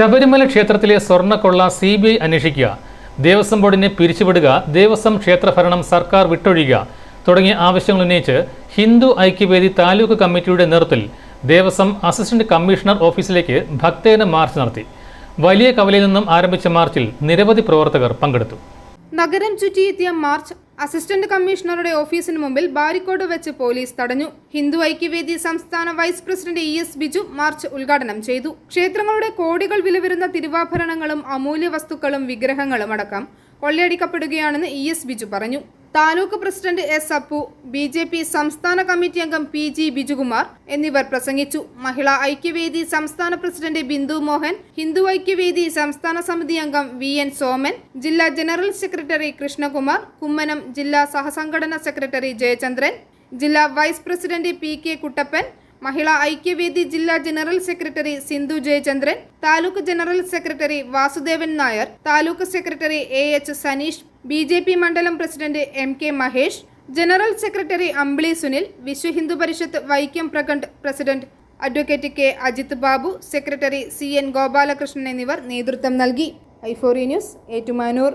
ശബരിമല ക്ഷേത്രത്തിലെ സ്വർണക്കൊള്ള C B I അന്വേഷിക്കുക. ദേവസ്വം ബോർഡിനെ പിരിച്ചുവിടുക. ദേവസ്വം ക്ഷേത്രഭരണം സർക്കാർ വിട്ടൊഴിയുക. തുടങ്ങിയ ആവശ്യങ്ങൾ ഉന്നയിച്ച് ഹിന്ദു ഐക്യവേദി താലൂക്ക് കമ്മിറ്റിയുടെ നേതൃത്വത്തിൽ ദേവസ്വം അസിസ്റ്റന്റ് കമ്മീഷണർ ഓഫീസിലേക്ക് ഭക്തജന മാർച്ച് നടത്തി. വലിയ കവലയിൽ നിന്നും ആരംഭിച്ച മാർച്ചിൽ നിരവധി പ്രവർത്തകർ പങ്കെടുത്തു. നഗരം ചുറ്റിയെത്തിയ മാർച്ച് അസിസ്റ്റന്റ് കമ്മീഷണറുടെ ഓഫീസിന് മുമ്പിൽ ബാരിക്കോട് വെച്ച് പോലീസ് തടഞ്ഞു. ഹിന്ദു ഐക്യവേദി സംസ്ഥാന vice president E S Biju march ഉദ്ഘാടനം ചെയ്തു. ക്ഷേത്രങ്ങളുടെ കോടികൾ വിലവരുന്ന തിരുവാഭരണങ്ങളും അമൂല്യ വസ്തുക്കളും വിഗ്രഹങ്ങളും അടക്കം കൊള്ളയടിക്കപ്പെടുകയാണെന്ന് ഇ എസ് ബിജു പറഞ്ഞു. Taluk president S Appu B J P സംസ്ഥാന കമ്മിറ്റി അംഗം പി ജി ബിജുകുമാർ എന്നിവർ പ്രസംഗിച്ചു. മഹിളാ ഐക്യവേദി സംസ്ഥാന പ്രസിഡന്റ് ബിന്ദു മോഹൻ ഹിന്ദു ഐക്യവേദി സംസ്ഥാന സമിതി അംഗം വി എൻ സോമൻ ജില്ലാ ജനറൽ സെക്രട്ടറി കൃഷ്ണകുമാർ കുമ്മനം ജില്ലാ സഹസംഘടന സെക്രട്ടറി ജയചന്ദ്രൻ ജില്ലാ vice president P K Kuttappan Mahila Aikyavedi ജില്ലാ general secretary Sindhu Jayachandran taluk general secretary Vasudevan Nair taluk secretary A H Saneesh B J P മണ്ഡലം president M K Mahesh general secretary Ambili Sunil Vishwa Hindu Parishad Vaikom Prakhand president advocate K Ajith Babu secretary C N Gopalakrishnan എന്നിവർ നേതൃത്വം നൽകി. ഐഫോറി news Ettumanoor.